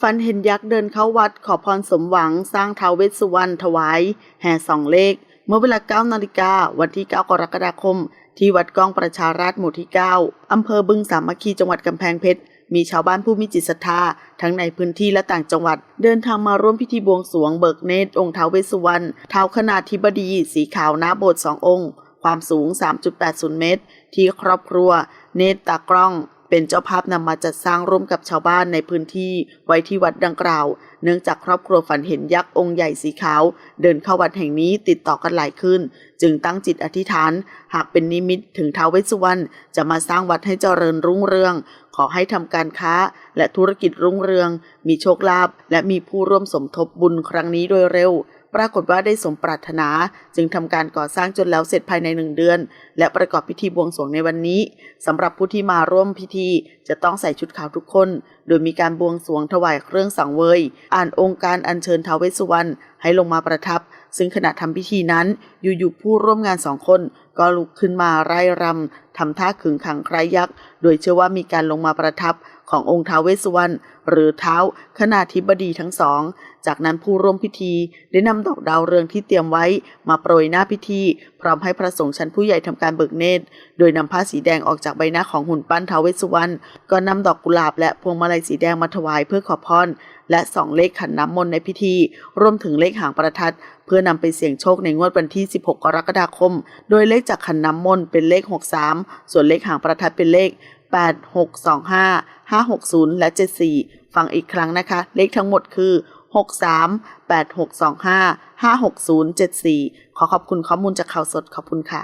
ฝันเห็นยักษ์เดินเข้าวัดขอพรสมหวังสร้างท้าวเวสสุวรรณถวาย แห่สองเลข เมื่อเวลา9นาฬิกาวันที่ 9 กรกฎาคม ที่วัดกองประชาราษฎร์หมู่ที่ 9 อำเภอบึงสามัคคีจังหวัดกำแพงเพชรมีชาวบ้านผู้มีจิตศรัทธา ทั้งในพื้นที่และต่างจังหวัด เดินทางมาร่วมพิธีบวงสรวงเบิกเนตรองค์ท้าวเวสสุวรรณเท้าวขนาดธิบดี สีขาวหน้าโบสถ์สององค์ ความสูง 3.80 เมตร ที่ครอบครัว เนตรตากล้อง เป็นเจ้าภาพนำมาจัดสร้างร่วมกับชาวบ้านในพื้นที่ไว้ที่วัดดังกล่าว เนื่องจากครอบครัวฝันเห็นยักษ์องค์ใหญ่สีขาว เดินเข้าวัดแห่งนี้ติดต่อกันหลายคืนจึงตั้งจิตอธิษฐาน หากเป็นนิมิตถึงท้าวเวสสุวรรณจะมาสร้างวัดให้เจริญรุ่งเรือง ขอให้ทำการค้าและธุรกิจรุ่งเรือง มีโชคลาภและมีผู้ร่วมสมทบบุญครั้งนี้โดยเร็ว ปรากฏว่าได้สมปรารถนา จึงทำการก่อสร้างจนแล้วเสร็จภายในหนึ่งเดือน และประกอบพิธีบวงสรวงในวันนี้สำหรับผู้ที่มาร่วมพิธีจะต้องใส่ชุดขาวทุกคน โดยมีการบวงสรวงถวายเครื่องสังเวย อ่านองค์การอัญเชิญท้าวเวสสุวรรณให้ลงมาประทับ ซึ่งขณะทำพิธีนั้นอยู่ๆผู้ร่วมงานสองคน ก็ลุกขึ้นมาไร่รำ ทำท่าขึงขังคล้ายยักษ์ โดยเชื่อว่ามีการลงมาประทับขององค์ท้าวเวสสุวรรณหรือเท้าขนาธิบดีทั้งสอง จากนั้นผู้ร่วมพิธีได้นำดอกดาวเรืองที่เตรียมไว้มาโปรยหน้าพิธี พร้อมให้พระสงฆ์ชั้นผู้ใหญ่ทำการเบิกเนตร โดยนำผ้าสีแดงออกจากใบหน้าของหุ่นปั้นท้าวเวสสุวรรณก็นำดอกกุหลาบและพวงมาลัยสีแดงมาถวายเพื่อขอพรและสองเลขขันน้ำมนต์ในพิธี รวมถึงเลขหางประทัด เพื่อนำไปเสี่ยงโชคในงวดวันที่ 16 กรกฎาคม โดยเลขจากขันน้ำมนต์เป็นเลข 63ส่วนเลขหางประทัดเป็นเลข 8625 560 และ 74 ฟังอีกครั้งนะคะ เลขทั้งหมดคือ 63 8625 560 74 ขอขอบคุณข้อมูลจากข่าวสดขอบคุณค่ะ